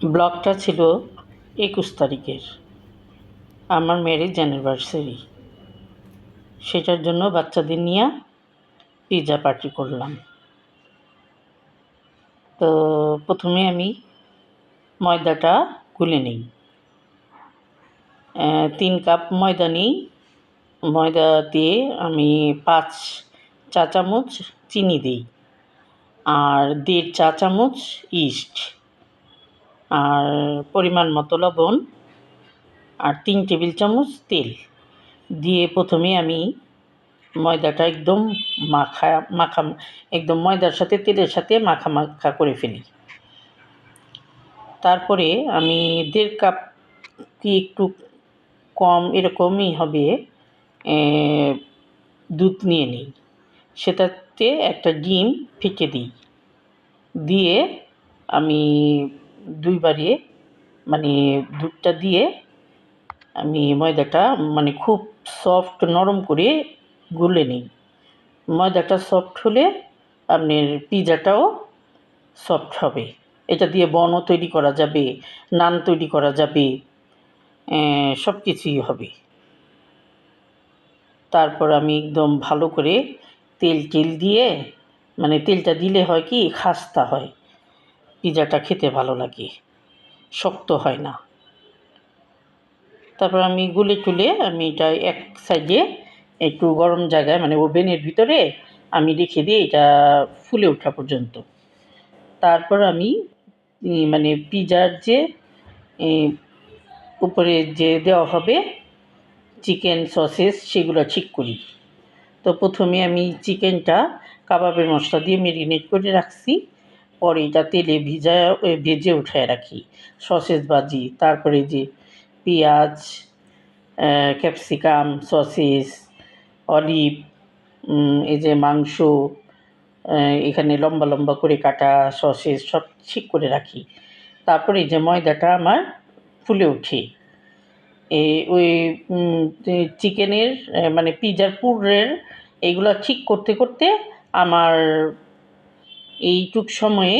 ব্লগটা ছিল একুশ তারিখের। আমার ম্যারেজ অ্যানিভার্সারি সেটার জন্য বাচ্চাদের নিয়ে পিৎজা পার্টি করলাম। তো প্রথমে আমি ময়দাটা গুলে নিই। তিন কাপ ময়দা নিই। ময়দা দিয়ে আমি পাঁচ চা চামচ চিনি দিই। আর দেড় চা চামচ ইস্ট আর পরিমাণ মতো লবণ আর তিন টেবিল চামচ তেল। দিয়ে প্রথমে আমি ময়দাটা একদম মাখা মাখা, একদম ময়দার সাথে, তেলের সাথে মাখা মাখা করে ফেলি। তারপরে আমি দেড় কাপ কি একটু কম এরকমই হবে দুধ নিয়ে নিই। সেটাতে একটা ডিম ফেটে দিই। দিয়ে আমি দুইবারে মানে দুধটা দিয়ে আমি ময়দাটা মানে খুব সফট নরম করে গুলে নিই। ময়দাটা সফট হলে আপনার পিৎজাটাও সফট হবে। এটা দিয়ে বনও তৈরি করা যাবে, নান তৈরি করা যাবে সব কিছুই হবে। তারপর আমি একদম ভালো করে তেল টেল দিয়ে মানে তেলটা দিলে হয় কি, খাস্তা হয়। পিৎজাটা খেতে ভালো লাগে। শক্ত হয় না। তারপর আমি গুলে টুলে আমি এটা এক সাইডে একটু গরম জায়গায় মানে ওভেনের ভিতরে আমি রেখে দিই এটা ফুলে ওঠা পর্যন্ত। তারপর আমি মানে পিজার যে উপরে যে দেওয়া হবে চিকেন সসেস সেগুলো ঠিক করি। তো প্রথমে আমি চিকেনটা কাবাবের মশলা দিয়ে মেরিনেট করে রাখছি। পরে এটা তেলে ভিজা ভেজে উঠায় রাখি। সসেস ভাজি, তারপরে যে পেঁয়াজ ক্যাপসিকাম সসেস অলিভ এই যে মাংস এখানে লম্বা লম্বা করে কাটা সসেস সব ঠিক করে রাখি। তারপরে যে ময়দাটা আমার ফুলে ওঠে। এ, ওই চিকেনের মানে পিজার পুরের এইগুলো ঠিক করতে করতে আমার এইটুক সময়ে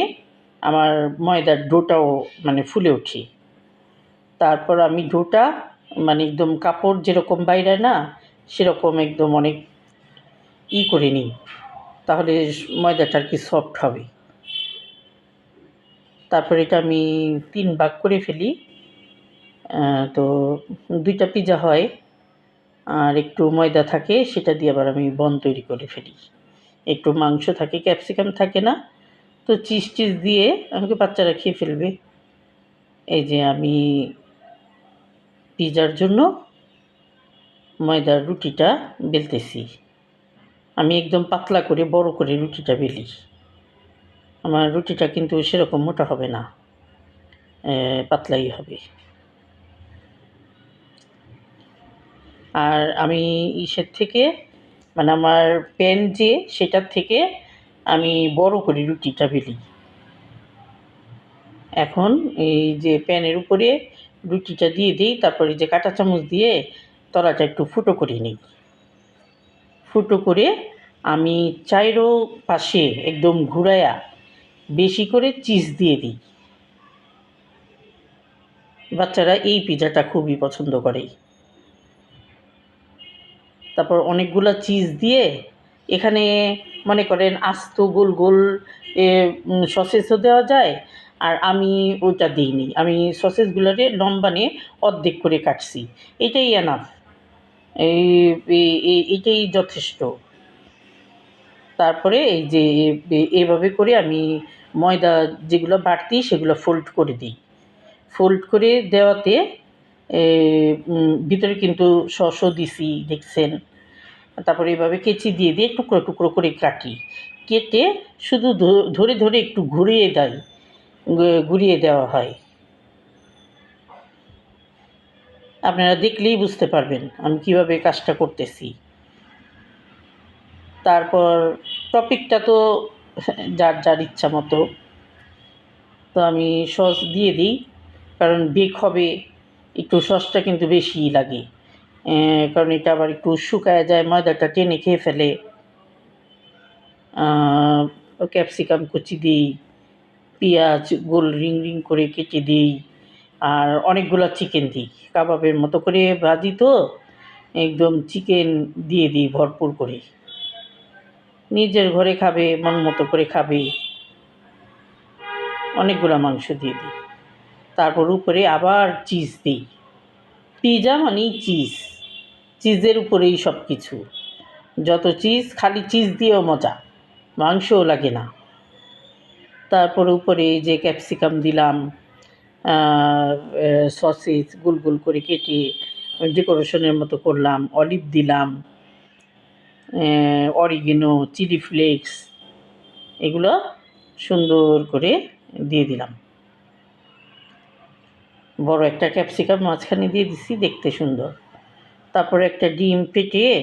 আমার ময়দার ডোটাও মানে ফুলে ওঠে তারপর আমি ডোটা মানে একদম কাপড় যেরকম বাইরে না, সেরকম একদম অনেক ই করে নিই। তাহলে ময়দাটা আর কি সফট হবে। তারপর এটা আমি তিন ভাগ করে ফেলি। তো দুইটা পিজা হয়, আর একটু ময়দা থাকে, সেটা দিয়ে আবার আমি বন তৈরি করে ফেলি। একটু মাংস থাকে, ক্যাপসিকাম থাকে না, তো চিজ টিজ দিয়ে আমাকে বাচ্চারা খেয়ে ফেলবে। এই যে আমি পিজার জন্য ময়দার রুটিটা বেলতেছি। আমি একদম পাতলা করে বড় করে রুটিটা বেলি। আমার রুটিটা কিন্তু সেরকম মোটা হবে না পাতলাই হবে। আর আমি ইসের থেকে মানে আমার প্যান যে সেটার থেকে আমি বড় করে রুটিটা বেলি। এখন এই যে প্যানের উপরে রুটিটা দিয়ে দিই, তারপরে যে কাঁটা চামচ দিয়ে তলাটা একটু ফুটো করে নিই। ফুটো করে আমি চাইরো পাশে একদম ঘুরায়া বেশি করে চিজ দিয়ে দিই। বাচ্চারা এই পিজাটা খুবই পছন্দ করে। তারপর অনেকগুলো চিজ দিয়ে এখানে মনে করেন আস্ত গোল গোল সসেসও দেওয়া যায়। আর আমি ওইটা দিইনি। আমি সসেসগুলোরে লম্বা নিয়ে অর্ধেক করে কাটছি। এটাই এনাফ এই এইটাই যথেষ্ট। তারপরে এই যে এভাবে করে আমি ময়দা যেগুলো বাড়তি সেগুলো ফোল্ড করে দিই। ফোল্ড করে দেওয়াতে ভিতরে কিন্তু সসও দিছি, দেখছেন? তারপরে এভাবে কেচি দিয়ে দিয়ে টুকরো টুকরো করে কাটি। কেটে শুধু ধরে ধরে একটু ঘুরিয়ে দেয় ঘুরিয়ে দেওয়া হয়। আপনারা দেখলেই বুঝতে পারবেন আমি কীভাবে কাজটা করতেছি। তারপর টপিকটা তো যার যার ইচ্ছা মতো। তো আমি সস দিয়ে দিই, কারণ বেক হবে, একটু সসটা কিন্তু বেশিই লাগে। কারণ এটা আবার একটু শুকায় যায়, ময়দাটা টেনে খেয়ে ফেলে। ক্যাপসিকাম কুচি দিই, পেঁয়াজ, গোল রিং রিং করে কেটে দিই, আর অনেকগুলো চিকেন দিই। কাবাবের মতো করে ভাজি তো, একদম চিকেন দিয়ে দিই ভরপুর করে। নিজের ঘরে খাবে, মন মতো করে খাবে। অনেকগুলো মাংস দিয়ে দিই। তারপর উপরে আবার চিজ দিই। পিজা মানেই চিজ। চিজের উপরেই সব কিছু যত চিজ, খালি চিজ দিয়েও মজা, মাংসও লাগে না। তারপর উপরে যে ক্যাপসিকাম দিলাম সসেজ গোল গোল করে কেটে ডেকোরেশনের মতো করলাম, অলিভ দিলাম অরিগেনো, চিলি ফ্লেক্স, এগুলো সুন্দর করে দিয়ে দিলাম। বড় একটা ক্যাপসিকাম মাঝখানে দিয়ে দিছি, দেখতে সুন্দর। তারপরে একটা ডিম ফেটিয়ে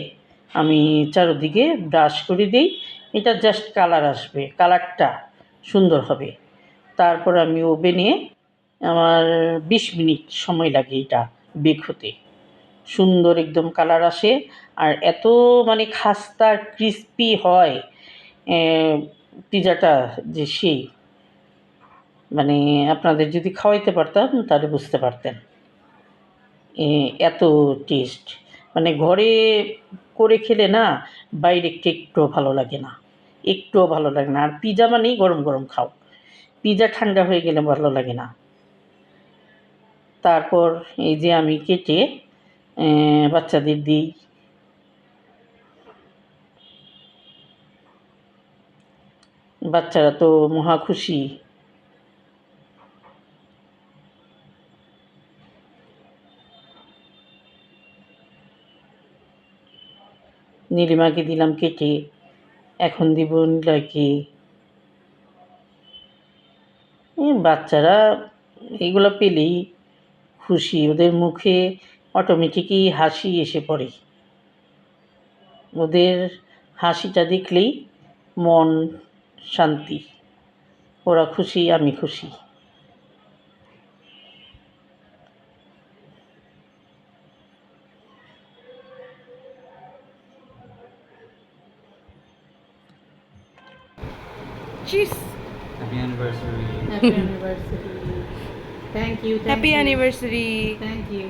আমি চারোদিকে ব্রাশ করে দিই। এটা জাস্ট কালার আসবে কালারটা সুন্দর হবে। তারপর আমি ওভেনে আমার বিশ মিনিট সময় লাগে এটা বেক হতে। সুন্দর একদম কালার আসে। আর এত মানে খাস্তা ক্রিস্পি হয় পিজাটা যে সেই। মানে আপনাদের যদি খাওয়াইতে পারতাম তাহলে বুঝতে পারতেন। এত টেস্ট মানে ঘরে করে খেলে না বাইরে একটুও ভালো লাগে না। একটুও ভালো লাগে না। আর পিজা মানেই গরম গরম খাও। পিজা ঠান্ডা হয়ে গেলে ভালো লাগে না। তারপর এই যে আমি কেটে বাচ্চাদের দিই। বাচ্চারা তো মহা খুশি। নীলিমাকে দিলাম কেটে। এখন দিব নিলয়কে। বাচ্চারা এগুলো পেলেই খুশি। ওদের মুখে অটোমেটিকই হাসি এসে পড়ে। ওদের হাসিটা দেখলেই মন শান্তি। ওরা খুশি, আমি খুশি। Cheers. Happy anniversary. Happy anniversary thank you Happy anniversary. Thank you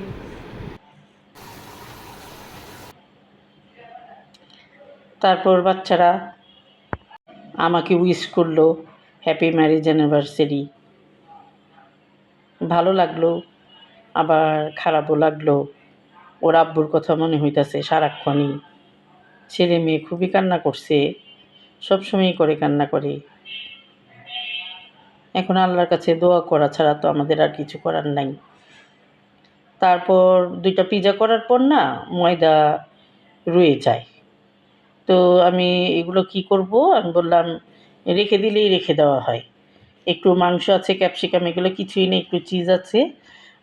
তারপর বাচ্চারা আমাকে উইশ করল হ্যাপি ম্যারেজ অ্যানিভার্সারি ভালো লাগল আবার খারাপও লাগল। ওর আব্বুর কথা মনে হইতাছে সারাক্ষণই। ছেলে মেয়ে খুবই কান্না করছে সবসময়ই করে কান্না করে। এখন আল্লাহর কাছে দোয়া করা ছাড়া তো আমাদের আর কিছু করার নাই। তারপর দুইটা পিজা করার পর না ময়দা রয়ে যায়। তো আমি এগুলো কি করব? আমি বললাম, রেখে দিলেই রেখে দেওয়া হয়। একটু মাংস আছে, ক্যাপসিকাম, এগুলো কিছুই নেই, একটু চিজ আছে।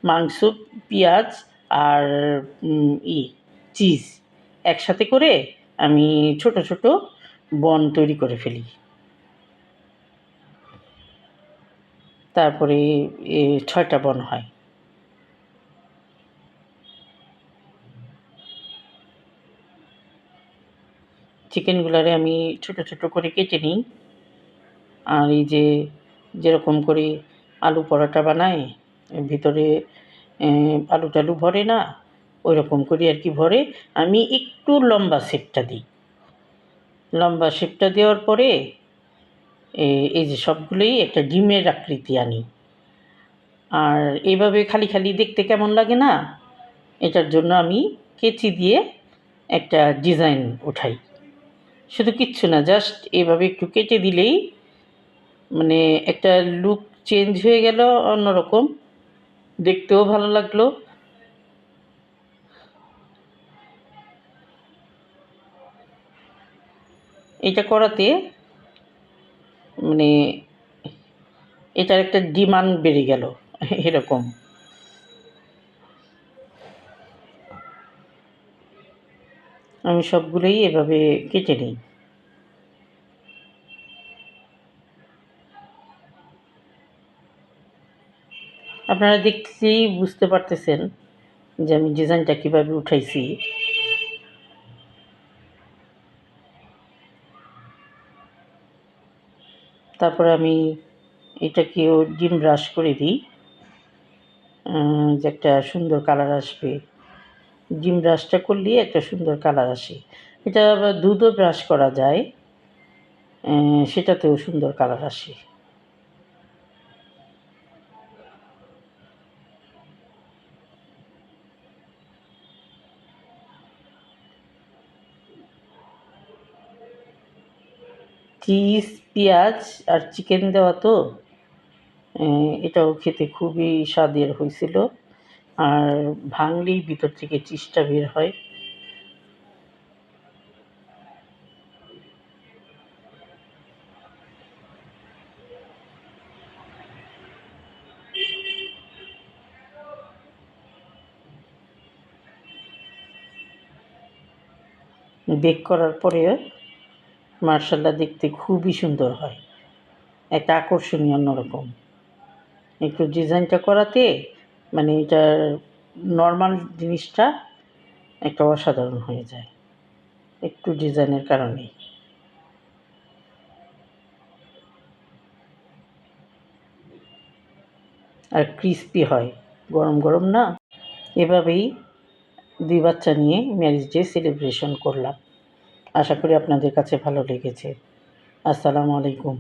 মাংস, পেঁয়াজ আর ই, চিজ একসাথে করে আমি ছোট ছোট বন তৈরি করে ফেলি। তারপরে ছয়টা বন হয়। চিকেনগুলারে আমি ছোট ছোট করে কেটে নিই। আর এই যে যেরকম করে আলু পরোটা বানায়, ভিতরে আলু টালু ভরে না ওই রকম করে আর কি ভরে। আমি একটু লম্বা শেপটা দিই। লম্বা শেপটা দেওয়ার পরে এই যে সবগুলোই একটা ডিমের আকৃতি আনি। আর এভাবে খালি খালি দেখতে কেমন লাগে না, এটার জন্য আমি কেচি দিয়ে একটা ডিজাইন উঠাই। শুধু কিচ্ছু না, জাস্ট এভাবে একটু কেটে দিলেই মানে একটা লুক চেঞ্জ হয়ে গেল অন্যরকম। দেখতেও ভালো লাগল। এটা করাতে মানে এটার একটা ডিমান্ড বেড়ে গেল, এরকম। আমি সবগুলোই এভাবে কেটে নিই। আপনারা দেখছি বুঝতে পারতেছেন যে আমি ডিজাইনটা কীভাবে উঠাইছি। তারপরে আমি এটাকেও ডিম ব্রাশ করে দিই। যে একটা সুন্দর কালার আসবে। ডিম ব্রাশটা করলে একটা সুন্দর কালার আসে। এটা দুধও ব্রাশ করা যায়। সেটাতেও সুন্দর কালার আসে। চিজ পেঁয়াজ আর চিকেন দেওয়া তো এটাও খেতে খুবই স্বাদের হয়েছিল। আর ভাঙলেই ভিতর থেকে চিজটা বের হয়। বেক করার পরে মার্শাল্লাহ দেখতে খুবই সুন্দর হয়। একটা আকর্ষণীয় অন্যরকম। একটু ডিজাইনটা করাতে মানে এটার নর্মাল জিনিসটা একটা অসাধারণ হয়ে যায়। একটু ডিজাইনের কারণেই। আর ক্রিস্পি হয়। গরম গরম না। এভাবেই দুই বাচ্চা নিয়ে ম্যারেজ ডে সেলিব্রেশন করলাম। আশা করি আপনাদের কাছে ভালো লেগেছে। আসসালামু আলাইকুম।